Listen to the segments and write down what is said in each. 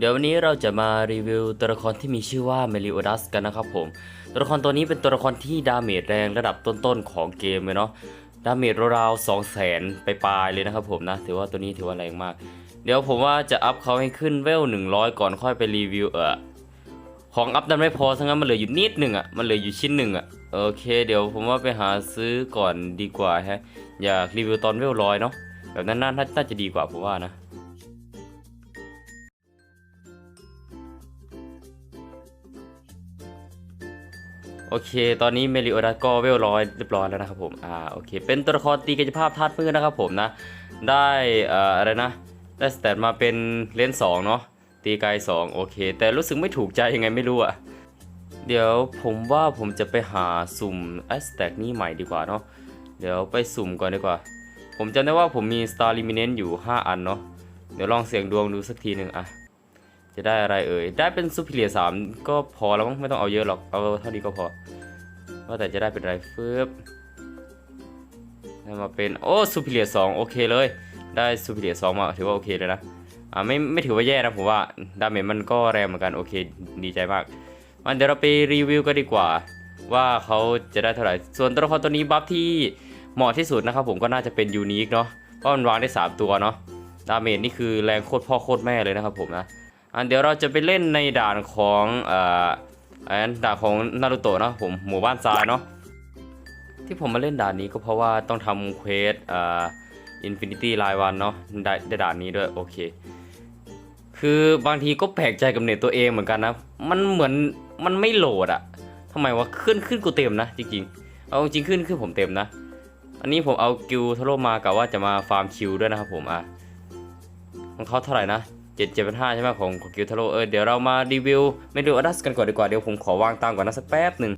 เดี๋ยววันนี้เราจะมารีวิวตัวละครที่มีชื่อว่าเมลิโอดัสกันนะครับผม ตัวละครตัวนี้เป็นตัวละครที่ดาเมจแรงระดับต้นๆของเกมเลยเนาะ ดาเมจราวๆสองแสนไปปลายเลยนะครับผมนะ ถือว่าตัวนี้ถือว่าแรงมาก เดี๋ยวผมว่าจะอัพเขาให้ขึ้นเวล100ก่อนค่อยไปรีวิวเออของอัพดันไม่พอทั้งั้นมันเหลืออยู่นิดหนึ่งอะ่ะ มันเหลืออยู่ชิ้นหนึ่งอะ่ะ โอเค เดี๋ยวผมว่าไปหาซื้อก่อนดีกว่าฮะ อยากรีวิวตอนเวลร้อยเนาะ แบบนั้นน่าน่าจะดีกว่าผมว่านะ โอเค ตอนนี้เมลิโอดัสก็เวลร้อยเรียบร้อยแล้วนะครับผม อ่า โอเค เป็นตัวละครตีกายภาพธาตุมืดนะครับผมนะ ได้อ่ออะไรนะ ได้สเตตมาเป็นเลนส์สองเนาะ ตีไกลสองโอเค แต่รู้สึกไม่ถูกใจยังไงไม่รู้อะเดี๋ยวผมว่าผมจะไปหาสุ่มไอสแต็กนี้ใหม่ดีกว่าเนาะ เดี๋ยวไปสุ่มก่อนดีกว่า ผมจำได้ว่าผมมี Star l i m i n e n t อยู่ 5 อันเนาะ เดี๋ยวลองเสี่ยงดวงดูสักทีหนึ่งอะ จะได้อะไรเอ่ย ได้เป็นซูเปอร์เลียสามก็พอแล้วมั้งไม่ต้องเอาเยอะหรอก เอาเท่านี้ก็พอ ว่าแต่จะได้เป็นอะไรฟืบมาเป็นโอ้ซูเปอร์เลียสองโอเคเลย ได้ซูเปอร์เลียสองมาถือว่าโอเคเลยนะอ่าไม่ไม่ถือว่าแย่นะผมว่าดาเมจมันก็แรงเหมือนกันโอเคดีใจมากมันเดี๋ยวเราไปรีวิวกันดีกว่า ว่าเขาจะได้เท่าไหร่ ส่วนตัวละครตัวนี้บัฟที่เหมาะที่สุดนะครับผมก็น่าจะเป็นยูนิคเนาะเพราะมันวางได้ 3 ตัวเนาะดาเมจนี่คือแรงโคตรพ่อโคตรแม่เลยนะครับผมนะ อันเดี๋ยวเราจะไปเล่นในด่านของเอ่ออันด่านของนารูโตะนะผมหมู่บ้านทรายเนาะที่ผมมาเล่นด่านนี้ก็เพราะว่าต้องทำเควสเอ่ออินฟินิตี้ไลวันเนาะได้ได้ด่านนี้ด้วยโอเค คือบางทีก็แปลกใจกับเน็ตตัวเองเหมือนกันนะ มันเหมือนมันไม่โหลดอะทำไมวะขึ้นขึ้นกูเต็มนะจริงๆเอาจริงขึ้นขึ้นผมเต็มนะ อันนี้ผมเอากิลทโรมากะว่าจะมาฟาร์มคิวด้วยนะครับผมอะของเขาเท่าไหร่นะ เจ็ดเจ็ดเป็นห้าใช่ไหมของของกิวทาโร่เออเดี๋ยวเรามารีวิวเมนูอัดัสกันก่อนดีกว่าเดี๋ยวผมขอวางตังก่อนนะสักแป๊บหนึ่ง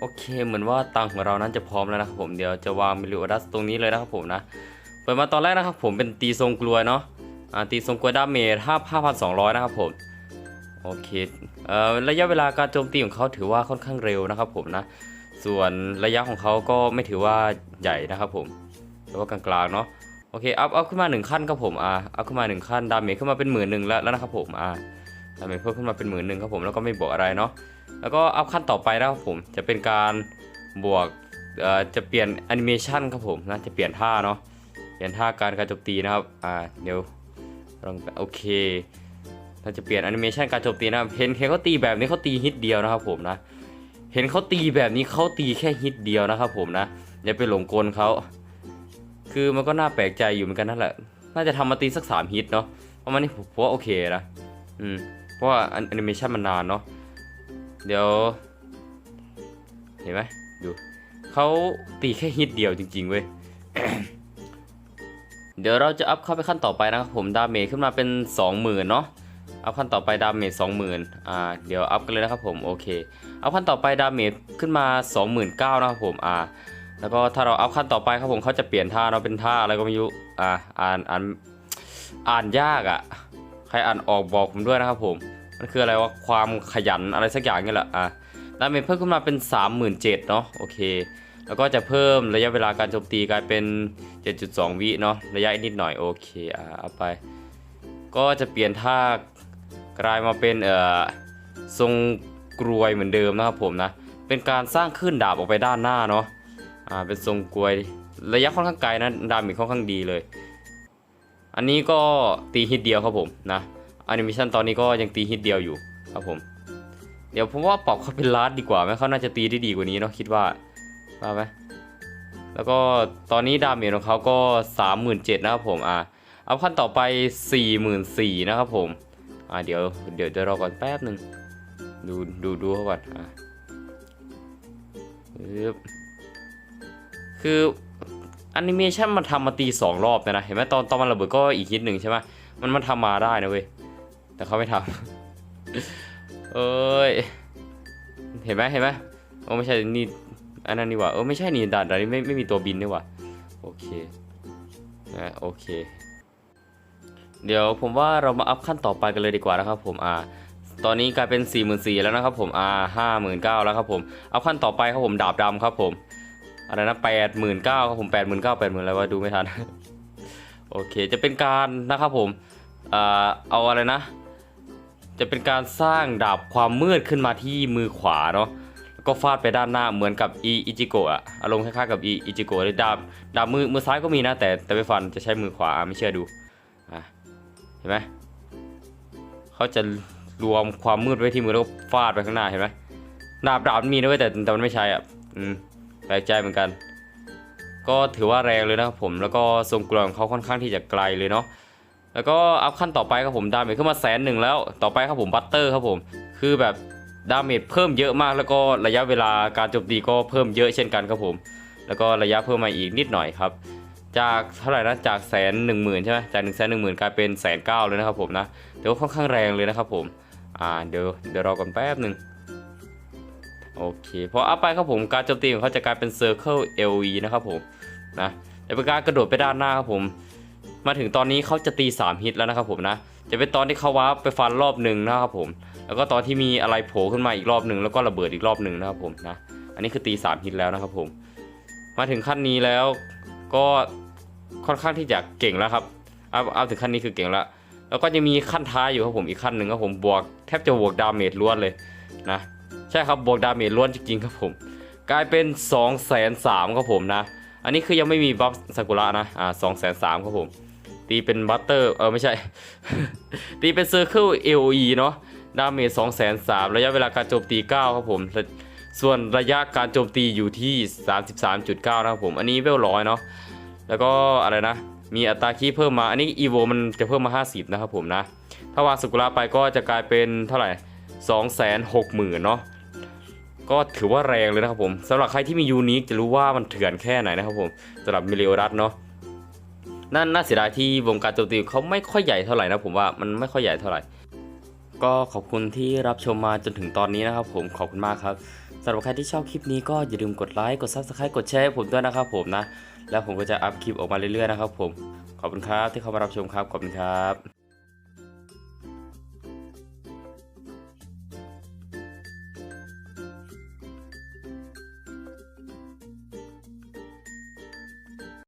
โอเคเหมือนว่าตังของเรานั้นจะพร้อมแล้วนะครับผมเดี๋ยวจะวางเมนูอัดัสตรงนี้เลยนะครับผมนะเปิดมาตอนแรกนะครับผมเป็นตีทรงกลวยเนาะตีทรงกลวยดาเมจห้าห้าพันสองร้อยนะครับผมโอเคเอ่อระยะเวลาการโจมตีของเขาถือว่าค่อนข้างเร็วนะครับผมนะส่วนระยะของเขาก็ไม่ถือว่าใหญ่นะครับผมแต่ว่ากลางๆเนาะโอเคอัพอัพขึ้นมาหนึ่งขั้นครับผมอ่าอัพขึ้นมาหนึ่งขั้นดาเมจขึ้นมาเป็นหมื่นหนึ่งแล้วแล้วนะครับผมอ่า ดาเมจเพิ่มขึ้นมาเป็นหมื่นหนึ่งครับผมแล้วก็ไม่บวกอะไรเนาะแล้วก็อัพขั้นต่อไปนะครับผมจะเป็นการบวกจะเปลี่ยนแอนิเมชันครับผมนะจะเปลี่ยนท่าเนาะเปลี่ยนท่าการการโจมตีนะครับอ่าเดี๋ยวลองโอเคเราจะเปลี่ยนแอนิเมชันการโจมตีนะครับเห็นเห็นเขาตีแบบนี้เขาตีฮิตเดียวนะครับผมนะเห็นเขาตีแบบนี้เขาตีแค่ฮิตเดียวนะครับผมนะอย่าไปหลงกลเขาคือมันก็น่าแปลกใจอยู่เหมือนกันนั่นแหละน่าจะทำมาตีสักสามฮิตเนาะเพราะมันนี่ผมว่าโอเคนะอืม เพราะว่าแอนิเมชันมันนานเนาะเดี๋ยว เห็นไหมดูเขาตีแค่ฮิตเดียวจริง ๆ เว้ย เดี๋ยวเราจะอัพเข้าไปขั้นต่อไปนะครับผมดาเมจขึ้นมาเป็น 20,000เนาะอัพขั้นต่อไปดาเมจ20,000อ่าเดี๋ยวอัพกันเลยนะครับผมโอเคเอาขั้นต่อไปดาเมจขึ้นมา 29,000นะครับผมอ่าแล้วก็ถ้าเราอัพขั้นต่อไปครับผมเขาจะเปลี่ยนท่าเราเป็นท่าอะไรก็ไม่รู้อ่าอ่านอ่านอ่านยากอะ่ะ ใครอ่านออกบอกผมด้วยนะครับผม มันคืออะไรว่าความขยันอะไรสักอย่างนี่แหละอะดาเมจเพิ่มขึ้นมาเป็น 37,000เนาะโอเค แล้วก็จะเพิ่มระยะเวลาการโจมตีกลายเป็น 7.2 วิเนาะระยะนิดหน่อยโอเคอ่าเอาไป ก็จะเปลี่ยนท่ากลายมาเป็นเอ่อทรงกรวยเหมือนเดิมนะครับผมนะเป็นการสร้างขึ้นดาบออกไปด้านหน้าเนาะอ่าเป็นทรงกรวยระยะค่อนข้างไกลนะดาเมจค่อนข้างดีเลย อันนี้ก็ตีฮิตเดียวครับผมนะแอนิเมชันตอนนี้ก็ยังตีฮิตเดียวอยู่ครับผม เดี๋ยวผมว่าปรับเขาเป็นลาดดีกว่าไหมเขาน่าจะตีได้ดีกว่านี้เนาะคิดว่าว่าไหมแล้วก็ตอนนี้ดาเมจของเขาก็ 37,000นะครับผมอ่าเอาขั้นต่อไป 44,000นะครับผมอ่าเดี๋ยวเดี๋ยวจะรอก่อนแป๊บหนึ่งดูดูดูเขาก่อนอ่าปึ๊บคือ แอนิเมชันมันทำมาตีสองรอบเลยนะ เห็นไหมตอนตอนมันระเบิดก็อีกนิดหนึ่งใช่ไหมมันมันทำมาได้นะเว้ย แต่เขาไม่ทำเอ้ย เห็นไหมเห็นไหมโอ้ไม่ใช่นี่อันนั้นนี่ว่าเออไม่ใช่นี่ด่านด่านนี้ไม่ไม่มีตัวบินนี่ว่าโอเคนะโอเค เดี๋ยวผมว่าเรามาอัพขั้นต่อไปกันเลยดีกว่านะครับผมอ่าตอนนี้กลายเป็น4 4 0 0 0แล้วนะครับผมอ่าห้าหมื่นเก้าแล้วครับผม อัพขั้นต่อไปครับผมดาบดำครับผม อะไรนะแปดหมื่นเก้าครับผมแปดหมื่นเก้าแปดหมื่นอะไรวะดูไม่ทัน โอเคจะเป็นการนะครับผมอ่าเอาอะไรนะ จะเป็นการสร้างดาบความมืดขึ้นมาที่มือขวาเนาะแล้วก็ฟาดไปด้านหน้าเหมือนกับอีอิจิโกะอารมณ์คล้ายๆกับอีอิจิโกะเลยดาบดาบมือมือซ้ายก็มีนะ แต่แต่ไปฟันจะใช้มือขวาไม่เชื่อดูอะเห็นไหมเขาจะรวมความมืดไว้ที่มือแล้วก็ฟาดไปข้างหน้าเห็นไหมดาบดาบมันมีนะเว้ยแต่แต่มันไม่ใช่อะอืม แปลกใจเหมือนกัน ก็ถือว่าแรงเลยนะครับผมแล้วก็ทรงกลองเขาค่อนข้างที่จะไกลเลยเนาะแล้วก็อัพขั้นต่อไปครับผมดาเมจขึ้นมาแสนหนึ่งแล้วต่อไปครับผมบัตเตอร์ครับผมคือแบบดาเมจเพิ่มเยอะมาก แล้วก็ระยะเวลาการโจมตีก็เพิ่มเยอะเช่นกันครับผม แล้วก็ระยะเพิ่มมาอีกนิดหน่อยครับ จากเท่าไหร่นะจากแสนหนึ่งหมื่นใช่ไหมจากหนึ่งแสนหนึ่งหมื่นกลายเป็นแสนเก้าเลยนะครับผมนะเดี๋ยวค่อนข้างแรงเลยนะครับผมอ่าเดี๋ยวเดี๋ยวรอกันแป๊บหนึ่ง โอเคพออัพไปครับผมการโจมตีของเขาจะกลายเป็น Circle LE นะครับผมนะจะเป็นการกระโดดไปด้านหน้าครับผม มาถึงตอนนี้เขาจะตี 3 ฮิตแล้วนะครับผมนะ จะเป็นตอนที่เขาวาร์ปไปฟันรอบหนึ่งนะครับผม แล้วก็ตอนที่มีอะไรโผล่ขึ้นมาอีกรอบหนึ่งแล้วก็ระเบิดอีกรอบหนึ่งนะครับผมนะ อันนี้คือตี 3 ฮิตแล้วนะครับผม มาถึงขั้นนี้แล้วก็ค่อนข้างที่จะเก่งแล้วครับเอาเอาถึงขั้นนี้คือเก่งแล้ว แล้วก็จะมีขั้นท้ายอยู่ครับผมอีกขั้นหนึ่งครับผมบวกแทบจะบวกดาเมจล้วนเลยนะ ใช่ครับบวกดาเมจล้วนจริงๆครับผม กลายเป็น2องแสนสามครับผมนะ อันนี้คือยังไม่มีบัฟซากุระนะอ่าสองแสนสามครับผม ตีเป็นบัตเตอร์เออไม่ใช่ ตีเป็นเซอร์เคิล AOE เนาะดาเมจ2 0 0 0 0ระยะเวลาการโจมตี9ครับผม ส่วนระยะการโจมตีอยู่ที่ 33.9 นะครับผม อันนี้เวลร้อยเนาะแล้วก็อะไรนะมีอัตราคีย์เพิ่มมา อันนี้อีโวมันจะเพิ่มมา 50 นะครับผมนะ ถ้าวางสกุระไปก็จะกลายเป็นเท่าไหร่ 260,000เนาะ ก็ถือว่าแรงเลยนะครับผมสำหรับใครที่มียูนิคจะรู้ว่ามันเถื่อนแค่ไหนนะครับผมสำหรับมิเลโอรัสเนาะนั่นน่าเสียดายที่วงการโจมตีเขาไม่ค่อยใหญ่เท่าไหร่นะผมว่ามันไม่ค่อยใหญ่เท่าไหร่ ก็ขอบคุณที่รับชมมาจนถึงตอนนี้นะครับผมขอบคุณมากครับสำหรับใครที่ชอบคลิปนี้ก็อย่าลืมกดไลค์กด Subscribe กดแชร์ให้ผมด้วยนะครับผมนะ แล้วผมก็จะอัพคลิปออกมาเรื่อยๆนะครับผมขอบคุณครับที่เข้ามารับชมครับขอบคุณครับ